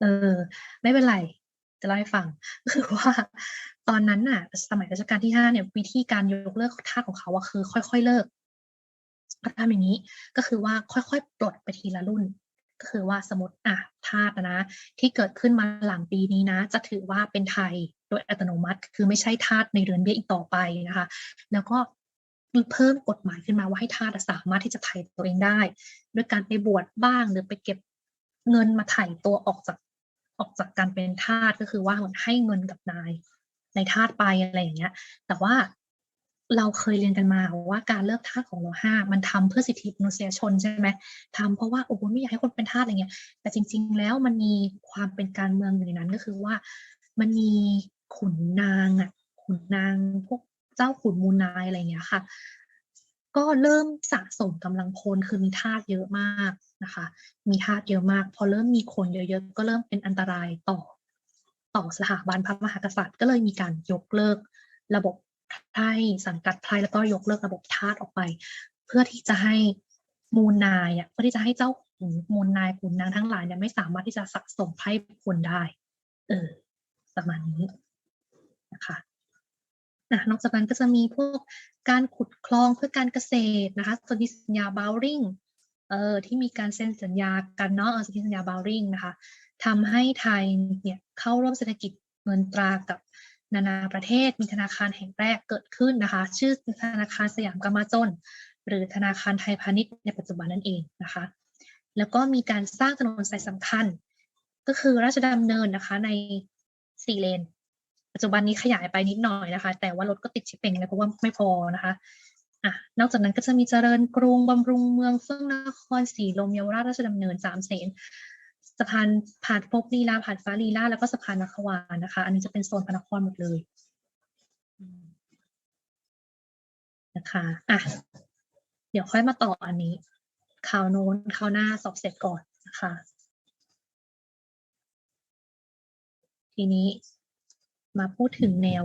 เออ ไม่เป็นไรจะเล่าให้ฟังคือว่าตอนนั้นน่ะ สมัยรัชกาลที่5เนี่ย วิธีการยกเลิกทาสของเขาอะคือ ค่อย ๆเลิกเขาทำอย่างงี้ก็คือว่าค่อยๆปลดไปทีละรุ่น ก็คือว่าสมมติอะทาสนะ ที่เกิดขึ้นมาหลังปีนี้นะ จะถือว่าเป็นไทยโดยอัตโนมัติ คือไม่ใช่ทาสในเรือนเบี้ยอีกต่อไปนะคะ แล้วก็เพิ่มกฎหมายขึ้นมาว่าให้ทาสสามารถที่จะไถ่ตัวเองได้ ด้วยการไปบวชบ้างหรือไปเก็บเงินมาไถ่ตัวออกจาก ออกจากการเป็นทาสก็คือว่าเหมือนให้เงินกับนายในทาสไปอะไรอย่างเงี้ย แต่ว่าเราเคยเรียนกันมาว่าการเลิกทาสของร.5มันทำเพื่อสิทธิมนุษยชนใช่ไหมทำเพราะว่าโอ้โฮไม่อยากให้คนเป็นทาสอะไรเงี้ย แต่จริง ๆ แล้วมันมีความเป็นการเมืองอยู่ในนั้นก็คือว่า มันมีขุนนางอะขุนนางพวกเจ้าขุนมูลนายอะไรอย่างเงี้ยค่ะ ก็เริ่มสะสมกำลังพลคือมีทาสเยอะมากนะคะ มีทาสเยอะมาก พอเริ่มมีคนเยอะๆก็เริ่มเป็นอันตรายต่อ ต่อสถาบันพระมหากษัตริย์ ก็เลยมีการยกเลิกระบบไพร่สังกัดไพร่แล้วก็ยกเลิกระบบทาสออกไป เพื่อที่จะให้มูลนายอะเพื่อที่จะให้เจ้าขุนมูลนายขุนนางทั้งหลายเนี่ยไม่สามารถที่จะสะสมไพร่พลได้ เออประมาณนี้ อะนอกจากนั้นก็จะมีพวกการขุดคลองเพื่อการเกษตรนะคะสนธิสัญญา Bowring เออที่มีการเซ็นสัญญากันเนาะสนธิสัญญา Bowring นะคะทำให้ไทยเนี่ยเข้าร่วมเศรษฐกิจเงินตรากับนานาประเทศมีธนาคารแห่งแรกเกิดขึ้นนะคะ ชื่อธนาคารสยามกมาจน หรือธนาคารไทยพาณิชย์ในปัจจุบันนั่นเองนะคะ แล้วก็มีการสร้างถนนสายสำคัญ ก็คือราชดำเนินนะคะใน4เลน ปัจจุบันนี้ขยายไปนิดหน่อยนะคะ แต่ว่ารถก็ติดชิบเป่งเลยเพราะว่าไม่พอนะคะอะนอกจากนั้นก็จะมีเจริญกรุงบำรุงเมืองเฟื่องนครสีลมเยาวราชราชดำเนิน3เสนสะพานผ่านภพลีลาผ่านฟ้าลีลาแล้วก็สะพานนครวาลนะคะ อันนี้จะเป็นโซนพระนครหมดเลยนะคะอะเดี๋ยวค่อยมาต่ออันนี้คราวโน้นคราวหน้าสอบเสร็จก่อนนะคะ ทีนี้ มาพูดถึงแนว